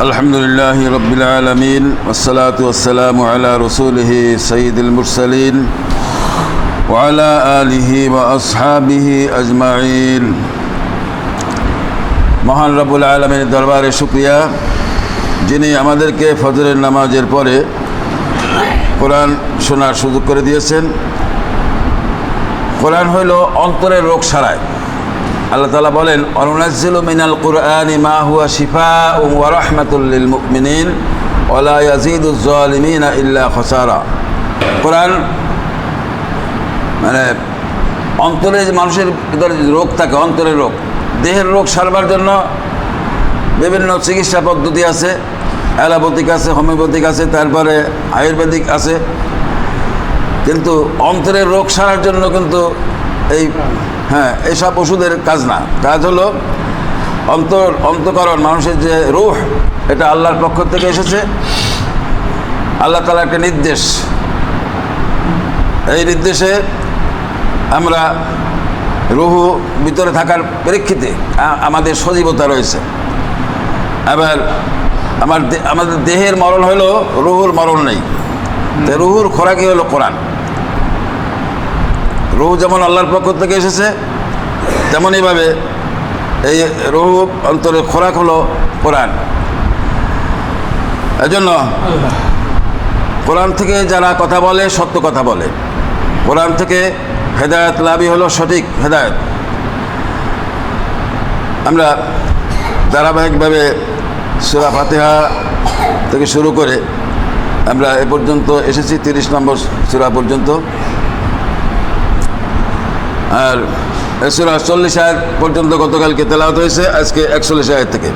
الحمد لله رب العالمين والصلاة والسلام على رسوله سيد المرسلين وعلى آله وأصحابه أجمعين মহান রব্বুল আলমের দরবারে শুক্রিয়া যিনি আমাদেরকে ফজরের নামাজের পরে কোরআন শোনার সুযোগ করে দিয়েছেন কোরআন হইল অন্তরের রোগ সারায় আল্লাহ তালা বলেন অনুনাজিল মিনাল কুরআনি মা হুয়া শিফা ও ওয়ারহমাতুল্লিল মুমিনিন ওলা ইয়াজিদুজ্জালিমিন ইল্লা খসারা। কোরআন মানে অন্তরে যে মানুষের ভিতরে রোগ থাকে, অন্তরের রোগ, দেহের রোগ সারবার জন্য বিভিন্ন চিকিৎসা পদ্ধতি আছে, অ্যালোপ্যাথিক আছে, হোমিওপ্যাথিক আছে, তারপরে আয়ুর্বেদিক আছে। কিন্তু অন্তরের রোগ সারার জন্য কিন্তু এই হ্যাঁ এইসব ওষুধের কাজ না। কাজ হলো অন্তর, অন্তকরণ, মানুষের যে রুহ, এটা আল্লাহর পক্ষ থেকে এসেছে। আল্লাহ তালা একটা নির্দেশ। এই নির্দেশে আমরা রুহু ভিতরে থাকার প্রেক্ষিতে আমাদের সজীবতা রয়েছে। আবার আমার আমাদের দেহের মরণ হলো রুহুর মরণ নেই। রুহুর খোরাকি হলো কোরআন। রুহু যেমন আল্লাহর পক্ষ থেকে এসেছে, তেমনইভাবে এই রুহু অন্তরের খোরাক হলো কোরআন। এজন্য কোরআন থেকে যারা কথা বলে, সত্য কথা বলে। কোরআন থেকে হেদায়ত লাভই হলো সঠিক হেদায়ত। আমরা ধারাবাহিকভাবে সুরা ফাতেহা থেকে শুরু করে আমরা এ পর্যন্ত এসেছি, তিরিশ নম্বর সুরা পর্যন্ত। আর সুরা চল্লিশ আয়াত পর্যন্ত গতকালকে তেলাওয়াত হয়েছে আজকে একচল্লিশ আয়াত থেকে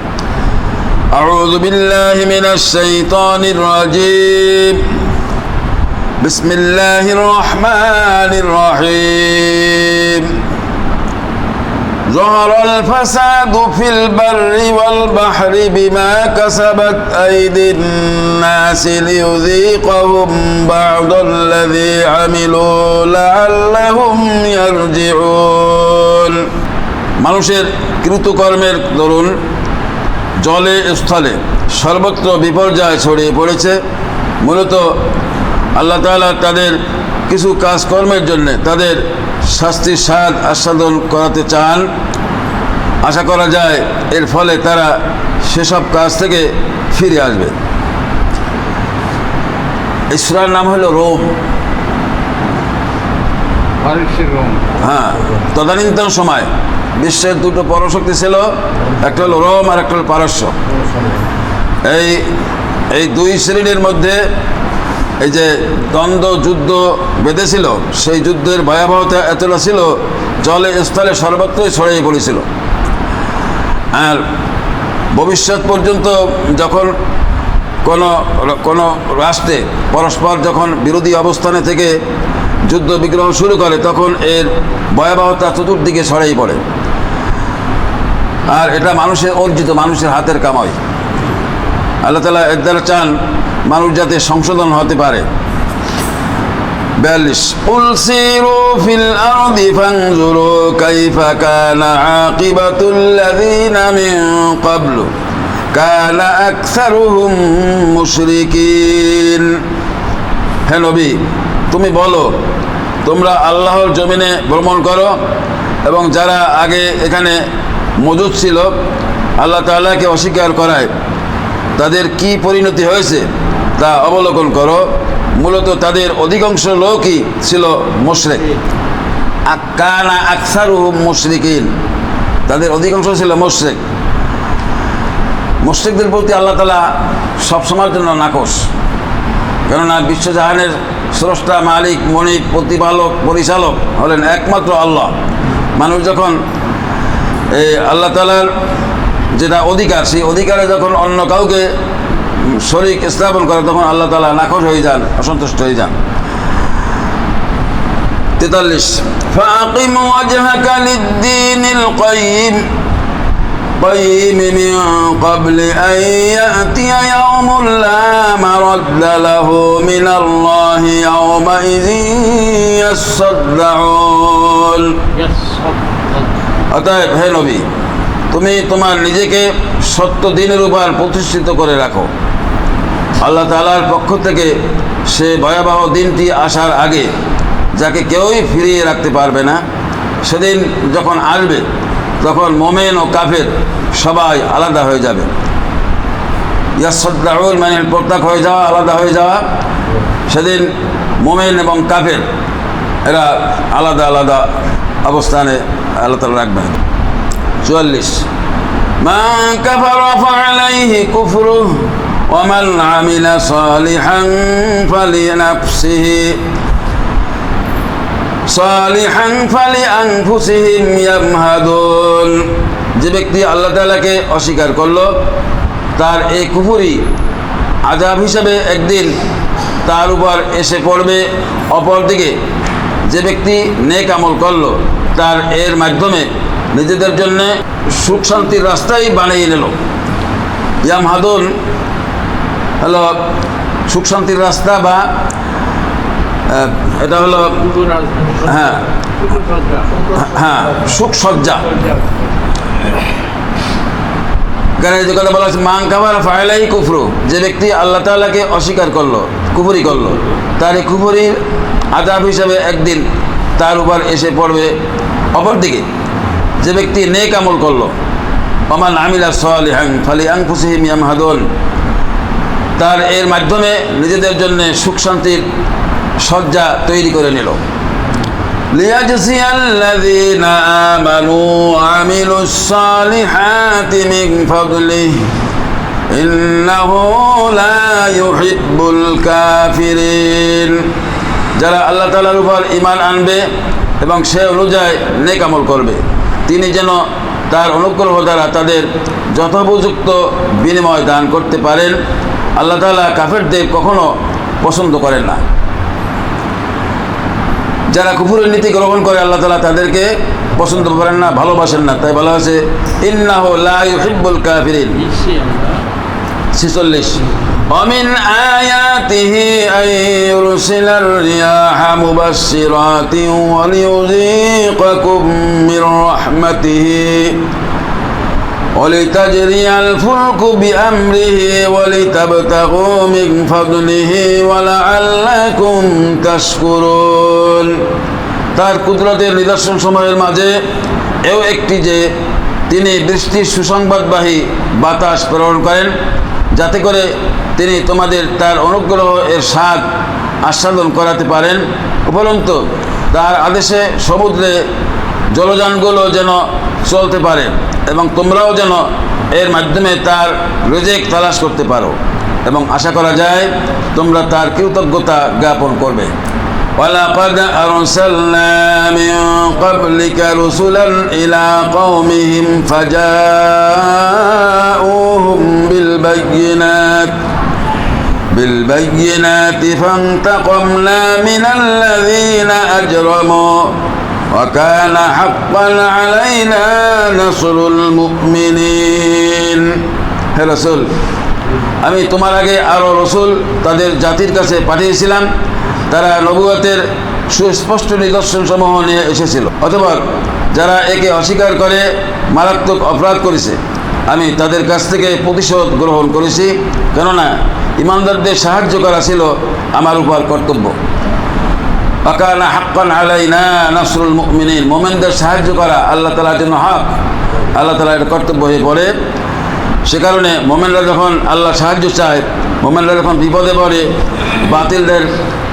أعوذ بالله من الشيطان الرجيم بسم الله الرحمن الرحيم ظهر الفساد في البر والبحر بما كسبت أيدي الناس ليذيقهم بعض الذي عملوا لعلهم يرجعون মানুষের কৃতকর্মের দরুন জলে স্থলে সর্বত্র বিপর্যয় ছড়িয়ে পড়েছে মূলত আল্লাহ তাআলা তাদের কিছু কাজকর্মের জন্য তাদের শাস্তির স্বাদ আস্বাদন করাতে চান আশা করা যায় এর ফলে তারা সেসব কাজ থেকে ফিরে আসবে। ঈশ্বরের নাম হলো রোম। রোম। হ্যাঁ তদানীন্তন সময়। বিশ্বের দুটো পরশক্তি ছিল একটা হলো রোম আর একটা হলো পারস্য। এই এই দুই শ্রেণির মধ্যে এই যে দ্বন্দ্ব, যুদ্ধ বেঁধেছিল, সেই যুদ্ধের ভয়াবহতা এতটা ছিল, জলে স্থলে সর্বত্রই ছড়িয়ে পড়েছিল। আর ভবিষ্যৎ পর্যন্ত যখন কোনো কোনো রাষ্ট্রে পরস্পর যখন বিরোধী অবস্থানে থেকে যুদ্ধ বিগ্রহ শুরু করে, তখন এর ভয়াবহতা চতুর্দিকে ছড়িয়ে পড়ে। আর এটা মানুষের অর্জিত, মানুষের হাতের কামাই। আল্লাহ তালা এর দ্বারা চান মানুষ যাতে সংশোধন হতে পারে। বিয়াল্লিশ কাইফা কানা তুমি বলো, তোমরা আল্লাহর জমিনে ভ্রমণ করো এবং যারা আগে এখানে মজুদ ছিল, আল্লাহ তাল্লাহকে অস্বীকার করায়। তাদের কি পরিণতি হয়েছে তা অবলোকন করো। মূলত তাদের অধিকাংশ লোকই ছিল মুশরেক। আকানা আকসারু মুশরিকিন। তাদের অধিকাংশ ছিল মুশরেক। মুশরিকদের প্রতি আল্লাহ তালা সবসময়ের জন্য নাকশ কেননা বিশ্বজাহানের স্রষ্টা মালিক মনিক প্রতিপালক, পরিচালক হলেন একমাত্র আল্লাহ। মানুষ যখন এই আল্লাহ তালার যেটা অধিকার সেই অধিকারে যখন অন্য কাউকে শরিক স্থাপন করে তখন আল্লাহ তালা নাকশ হয়ে যান অসন্তুষ্ট হয়ে যান তেতাল্লিশ فأقم وجهك للدين القيم قيم من قبل أن يأتي يوم لا مرد له من الله يومئذ يصدعون অতএব হে নবী তুমি তোমার নিজেকে সত্য দিনের উপর প্রতিষ্ঠিত করে রাখো। আল্লাহ তালার পক্ষ থেকে সে ভয়াবহ দিনটি আসার আগে যাকে কেউই ফিরিয়ে রাখতে পারবে না, সেদিন যখন আসবে, তখন মোমেন ও কাফের সবাই আলাদা হয়ে যাবে। ইয়াসদ্দাউল মানে প্রত্যাক হয়ে যাওয়া আলাদা হয়ে যাওয়া, সেদিন মোমেন এবং কাফের এরা আলাদা আলাদা অবস্থানে আল্লাহ তালা রাখবেন। চুয়াল্লিশ من كفر فعليه كفره ومن عمل صالحا فلنفسه صالحا فلأنفسهم يمهدون যে ব্যক্তি আল্লাহ তাআলাকে অস্বীকার করলো তার এই কুফুরি আজাব হিসাবে একদিন তার উপর এসে পড়বে অপরদিকে যে ব্যক্তি নেক আমল করলো তার এর মাধ্যমে নিজেদের জন্য সুখ শান্তির রাস্তাই বানিয়ে নিল। ইয়াম হাদুন, হলো সুখ শান্তির রাস্তা বা এটা হলো হ্যাঁ হ্যাঁ সুখ সজ্জা যে কথা বলা হচ্ছে মাং কাবার ফায়লাই কুফরু যে ব্যক্তি আল্লাহ তাআলাকে অস্বীকার করল, কুফরি করল, তার এই কুফরির আজাব হিসাবে একদিন তার উপর এসে পড়বে অপরদিকে। যে ব্যক্তি নেক আমল করলো অমান আমিলা সালিহাং ফালি আংফুসিহিম ইয়ামহাদুন তার এর মাধ্যমে নিজেদের জন্য সুখ শান্তির সজ্জা তৈরি করে নিল ليجزي الذين آمنوا وعملوا الصالحات من فضله إنه لا يحب الكافرين যারা আল্লাহ তালার উপর ইমান আনবে এবং সে অনুযায়ী নেক আমল করবে তিনি যেন তার অনুগ্রহ দ্বারা তাদের যথোপযুক্ত বিনিময় দান করতে পারেন আল্লাহ তালা কাফেরদের কখনো পছন্দ করেন না। যারা কুফুরের নীতি গ্রহণ করে আল্লাহ তালা তাদেরকে পছন্দ করেন না ভালোবাসেন না। তাই বলা হয়েছে ইন্নাহ লাহিবুল কাফিরিন। ছিচল্লিশ। অমিন আয়া آياته أن يرسل الرياح مبشرات وليذيقكم من رحمته ولتجري الفلك بأمره ولتبتغوا من فضله ولعلكم تشكرون তার কুদরতের নিদর্শন সময়ের মাঝে এও একটি যে তিনি বৃষ্টির সুসংবাদবাহী বাতাস প্রেরণ করেন যাতে করে তিনি তোমাদের তার অনুগ্রহ এর স্বাদ আস্বাদন করাতে পারেন। উপরন্ত তার আদেশে সমুদ্রে জলযানগুলো যেন চলতে পারে এবং তোমরাও যেন এর মাধ্যমে তার রেজেক তালাশ করতে পারো। এবং আশা করা যায় তোমরা তার কৃতজ্ঞতা জ্ঞাপন করবে। ولقد أرسلنا من قبلك رسلا إلى قومهم فجاءوهم بالبينات بالبينات فانتقمنا من الذين أجرموا وكان حقا علينا نصر المؤمنين হে রসুল আমি তোমার আগে আরও রসুল তাদের জাতির কাছে পাঠিয়েছিলাম তারা নবুয়তের সুস্পষ্ট নিদর্শন সমূহ নিয়ে এসেছিল। অথবা যারা একে অস্বীকার করে, মারাত্মক অপরাধ করেছে, আমি তাদের কাছ থেকে প্রতিশোধ গ্রহণ করেছি। কেননা, ইমানদারদের সাহায্য করা ছিল আমার উপর কর্তব্য। অকানা হাক্কান আলাইনা নাসরুল মুমিনিন, মোমেনদের সাহায্য করা আল্লাহ তালার জন্য হক, আল্লাহ তালা এটা কর্তব্য হয়ে পড়ে। সে কারণে মোমেনরা যখন আল্লাহ সাহায্য চায়, মোমেনরা যখন বিপদে পড়ে, বাতিলদের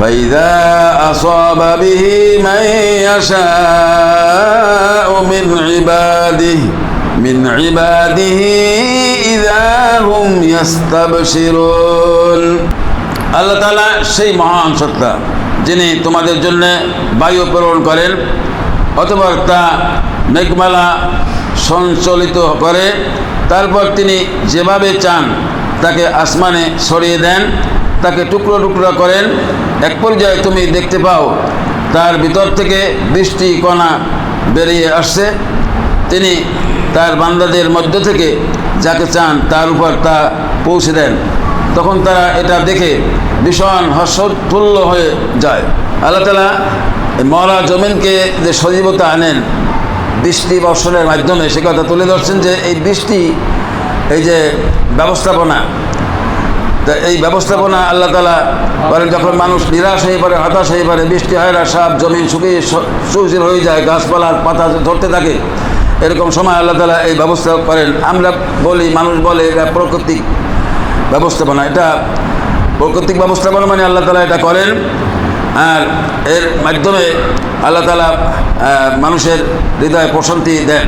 فإذا أصاب به من يشاء من عباده من عباده إذا هم يستبشرون আল্লাহ তালা সেই মহান সত্তা যিনি তোমাদের জন্য বায়ু প্রেরণ করেন অথবা তা মেঘমালা সঞ্চালিত করে তারপর তিনি যেভাবে চান তাকে আসমানে ছড়িয়ে দেন তাকে টুকরো টুকরো করেন। এক পর্যায়ে তুমি দেখতে পাও, তার ভিতর থেকে বৃষ্টি কণা বেরিয়ে আসছে। তিনি তার বান্দাদের মধ্য থেকে যাকে চান তার উপর তা পৌঁছে দেন। তখন তারা এটা দেখে ভীষণ হর্ষোৎফুল্ল হয়ে যায়। আল্লাহ তালা মরা জমিনকে যে সজীবতা আনেন, বৃষ্টি বর্ষণের মাধ্যমে, সে কথা তুলে ধরছেন যে এই বৃষ্টি, এই যে ব্যবস্থাপনা এই ব্যবস্থাপনা আল্লাহ তালা করেন যখন মানুষ নিরাশ হয়ে পড়ে, হতাশ হয়ে পড়ে, বৃষ্টি হয় না, সাপ, জমিন শুকিয়ে সুশীল হয়ে যায় গাছপালার পাতা ধরতে থাকে, এরকম সময় আল্লাহ তালা এই ব্যবস্থা করেন। আমরা বলি, মানুষ বলে এটা প্রাকৃতিক ব্যবস্থাপনা। এটা প্রাকৃতিক ব্যবস্থাপনা মানে আল্লাহ তালা এটা করেন। আর এর মাধ্যমে আল্লাহ তালা মানুষের হৃদয়ে প্রশান্তি দেন।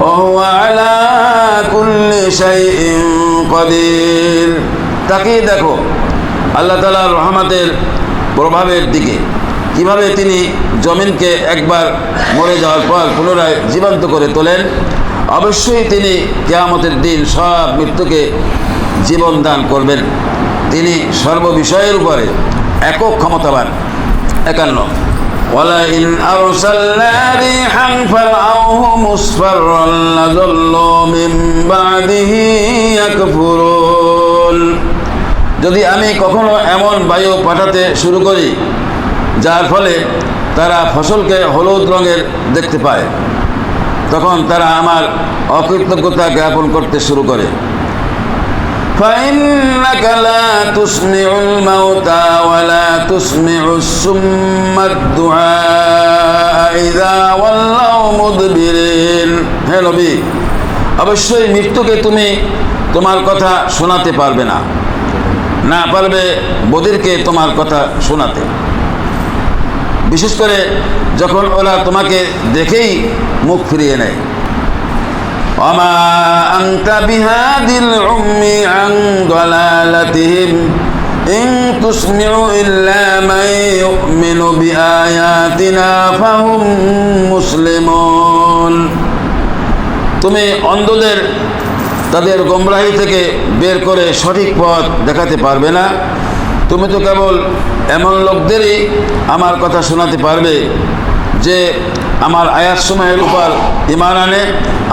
وهو على كل شيء قدير তাকিয়ে দেখো আল্লাহ তালার রহমতের প্রভাবের দিকে কিভাবে তিনি জমিনকে একবার মরে যাওয়ার পর পুনরায় জীবন্ত করে তোলেন অবশ্যই তিনি কেয়ামতের দিন সব মৃত্যুকে জীবন দান করবেন তিনি সর্ববিষয়ের উপরে একক ক্ষমতাবান একান্ন ولئن أرسلنا ريحا فرعوه مصفرا لظلوا من بعده يكفرون যদি আমি কখনো এমন বায়ু পাঠাতে শুরু করি যার ফলে তারা ফসলকে হলুদ রঙের দেখতে পায় তখন তারা আমার অকৃতজ্ঞতা জ্ঞাপন করতে শুরু করে فإنك لا تسمع الموتى ولا تسمع السم الدعاء إذا ولوا مدبرين হে নবী অবশ্যই মৃত্যুকে তুমি তোমার কথা শোনাতে পারবে না না পারবে বদিরকে তোমার কথা শোনাতে বিশেষ করে যখন ওরা তোমাকে দেখেই মুখ ফিরিয়ে নেয় وما أنت بهاد العمي عن ضلالتهم إن تسمع إلا من يؤمن بآياتنا فهم مسلمون তুমি অন্ধদের তাদের গোমরাহি থেকে বের করে সঠিক পথ দেখাতে পারবে না তুমি তো কেবল এমন লোকদেরই আমার কথা শোনাতে পারবে যে আমার আয়াত সময়ের উপর ইমান আনে।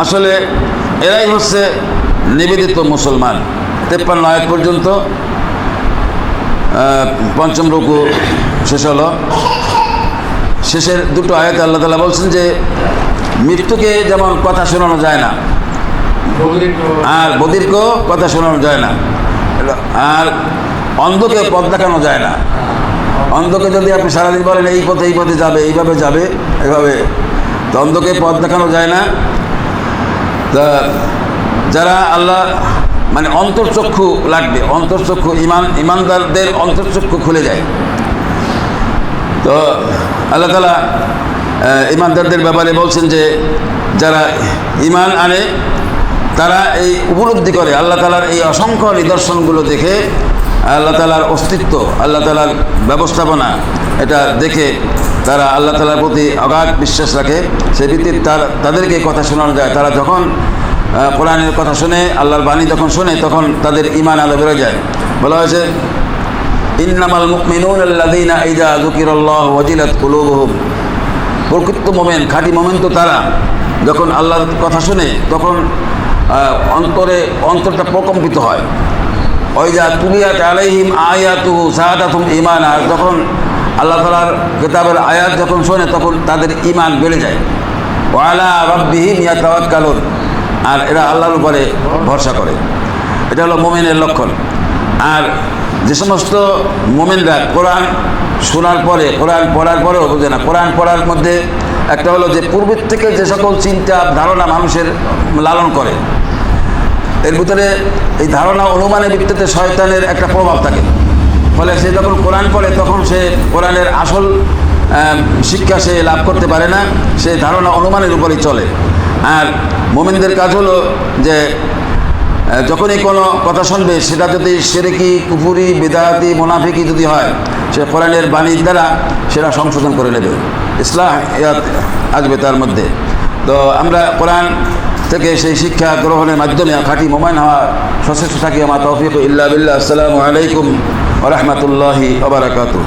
আসলে এরাই হচ্ছে নিবেদিত মুসলমান। তেপ্পান্ন আয়াত পর্যন্ত পঞ্চম রুকু শেষ হলো। শেষের দুটো আয়াত আল্লাহ তালা বলছেন যে, মৃত্যুকে যেমন কথা শোনানো যায় না, আর বদিরকেও কথা শোনানো যায় না, আর অন্ধকে পথ দেখানো যায় না। অন্ধকে যদি আপনি সারাদিন বলেন, এই পথে এই পথে যাবে, এইভাবে যাবে, এভাবে। তো অন্ধকে পথ দেখানো যায় না। তা যারা আল্লাহ মানে অন্তর্চক্ষু লাগবে, অন্তর্চক্ষু ইমান, ইমানদারদের অন্তর্চক্ষু খুলে যায়। তো আল্লাহ তালা ইমানদারদের ব্যাপারে বলছেন যে, যারা ইমান আনে, তারা এই উপলব্ধি করে, আল্লাহ তালার এই অসংখ্য নিদর্শনগুলো দেখে আল্লাহ তালার অস্তিত্ব, আল্লাহ তালার ব্যবস্থাপনা, এটা দেখে তারা আল্লাহ তালার প্রতি অগাধ বিশ্বাস রাখে। সে ভিত্তিতে তার, তাদেরকে কথা শোনানো যায়। তারা যখন কোরআনের কথা শুনে, আল্লাহর বাণী যখন শুনে, তখন তাদের ইমান আলো বেরো যায়। বলা হয়েছে, ইন্নামাল যুকিরাল্লাহু ওয়াজিলাত কুলুবুহুম। প্রকৃত মোমেন, খাঁটি মোমেন তো তারা। যখন আল্লাহর কথা শুনে, তখন অন্তরে অন্তরটা প্রকম্পিত হয়। ওই যা তুলিয়াত আলাইহিম আয়াতুহু সাহাদাতুম ইমান আর যখন আল্লাহ তালার কিতাবের আয়াত যখন শোনে, তখন তাদের ইমান বেড়ে যায়। ওয়ালা রব্বিহিম ইয়াতাওয়াক্কালুন। আর এরা আল্লাহর উপরে ভরসা করে। এটা হলো মোমেনের লক্ষণ। আর যে সমস্ত মোমেনরা কোরআন শোনার পরে, কোরআন পড়ার পরেও বোঝে না। কোরআন পড়ার মধ্যে একটা হলো যে, পূর্বের থেকে যে সকল চিন্তা, ধারণা মানুষের লালন করে। এর ভিতরে এই ধারণা অনুমানের ভিত্তিতে শয়তানের একটা প্রভাব থাকে। ফলে সে যখন কোরআন পড়ে, তখন সে কোরআনের আসল শিক্ষা সে লাভ করতে পারে না, সে ধারণা অনুমানের উপরেই চলে। আর মোমিনদের কাজ হলো যে যখনই কোনো কথা শুনবে, সেটা যদি সেরেকি, কুফুরি বেদাতি মোনাফিকি যদি হয়, সে কোরআনের বাণীর দ্বারা সেটা সংশোধন করে নেবে। ইসলাম আসবে তার মধ্যে। তো আমরা কোরআন থেকে সেই শিক্ষা গ্রহণের মাধ্যমে খাঁটি মোমাইন হওয়ার সচেষ্ট থাকি আমার তৌফিক ইল্লা বিল্লাহ। আসসালামু আলাইকুম রহমতুল্লাহি ওবরাকাতু